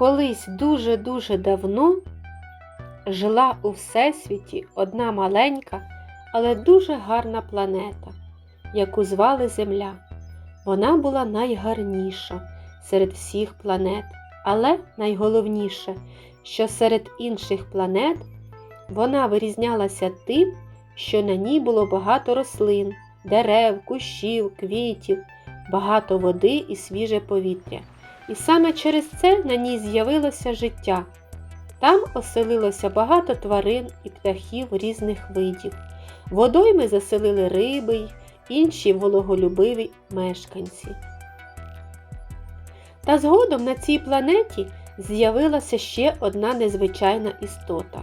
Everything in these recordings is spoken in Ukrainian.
Колись дуже-дуже давно жила у Всесвіті одна маленька, але дуже гарна планета, яку звали Земля. Вона була найгарніша серед всіх планет, але найголовніше, що серед інших планет вона вирізнялася тим, що на ній було багато рослин, дерев, кущів, квітів, багато води і свіже повітря. І саме через це на ній з'явилося життя. Там оселилося багато тварин і птахів різних видів. Водойми заселили риби й інші вологолюбиві мешканці. Та згодом на цій планеті з'явилася ще одна незвичайна істота.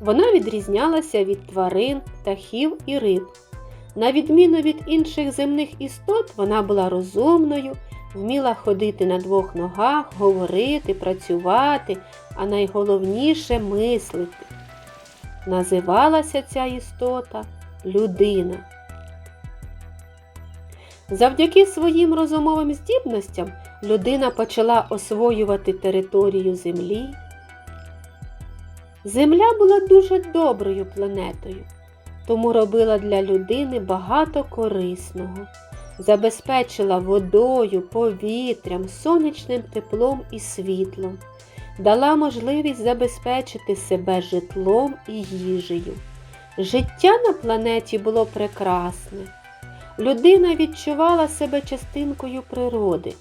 Вона відрізнялася від тварин, птахів і риб. На відміну від інших земних істот, вона була розумною, вміла ходити на двох ногах, говорити, працювати, а найголовніше мислити. Називалася ця істота людина. Завдяки своїм розумовим здібностям людина почала освоювати територію Землі. Земля була дуже доброю планетою, тому робила для людини багато корисного, забезпечила водою, повітрям, сонячним теплом і світлом, дала можливість забезпечити себе житлом і їжею. Життя на планеті було прекрасне. Людина відчувала себе частинкою природи.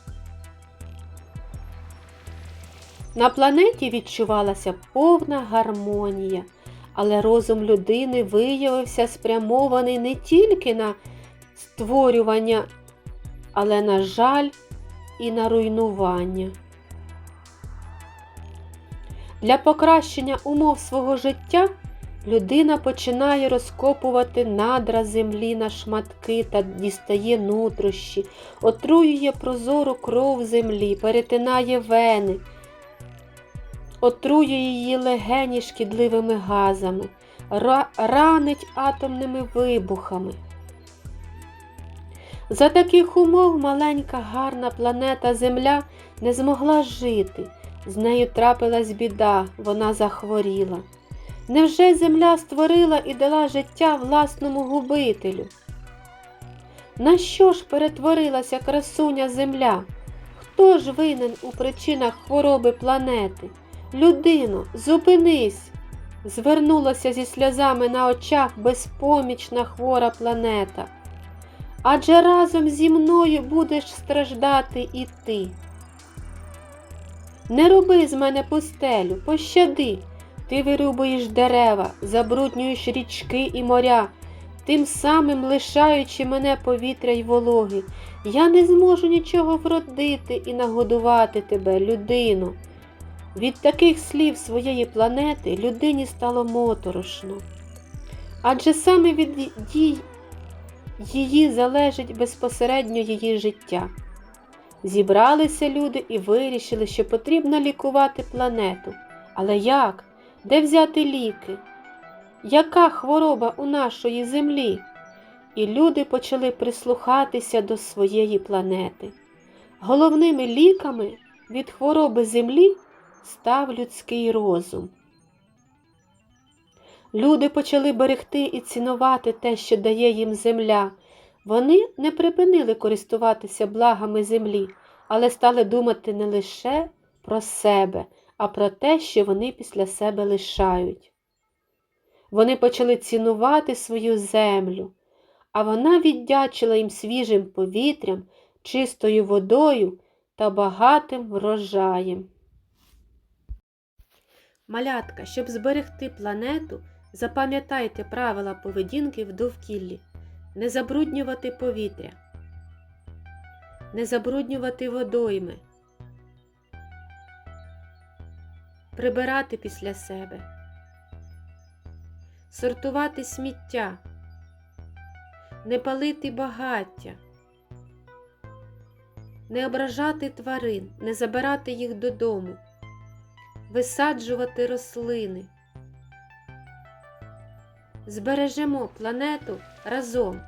На планеті відчувалася повна гармонія, але розум людини виявився спрямований не тільки на створювання, але, на жаль, і на руйнування. Для покращення умов свого життя людина починає розкопувати надра землі на шматки та дістає нутрощі, отруює прозору кров землі, перетинає вени отруює її легені шкідливими газами, ранить атомними вибухами. За таких умов маленька гарна планета Земля не змогла жити, з нею трапилась біда, вона захворіла. Невже земля створила і дала життя власному губителю? На що ж перетворилася красуня Земля? Хто ж винен у причинах хвороби планети? Людино, зупинись! звернулася зі сльозами на очах безпомічна хвора планета. Адже разом зі мною будеш страждати і ти. Не роби з мене пустелю, пощади, ти вирубуєш дерева, забруднюєш річки і моря, тим самим лишаючи мене повітря й вологи. Я не зможу нічого вродити і нагодувати тебе, людину. Від таких слів своєї планети людині стало моторошно. Адже саме від дій її залежить безпосередньо її життя. Зібралися люди і вирішили, що потрібно лікувати планету. Але як? Де взяти ліки? Яка хвороба у нашої землі? І люди почали прислухатися до своєї планети. Головними ліками від хвороби землі став людський розум. Люди почали берегти і цінувати те, що дає їм земля. Вони не припинили користуватися благами землі, але стали думати не лише про себе, а про те, що вони після себе лишають. Вони почали цінувати свою землю, а вона віддячила їм свіжим повітрям, чистою водою та багатим врожаєм. Малятка, щоб зберегти планету, запам'ятайте правила поведінки в довкіллі, не забруднювати повітря, не забруднювати водойми, прибирати після себе, сортувати сміття, не палити багаття, не ображати тварин, не забирати їх додому висаджувати рослини. Збережемо планету разом.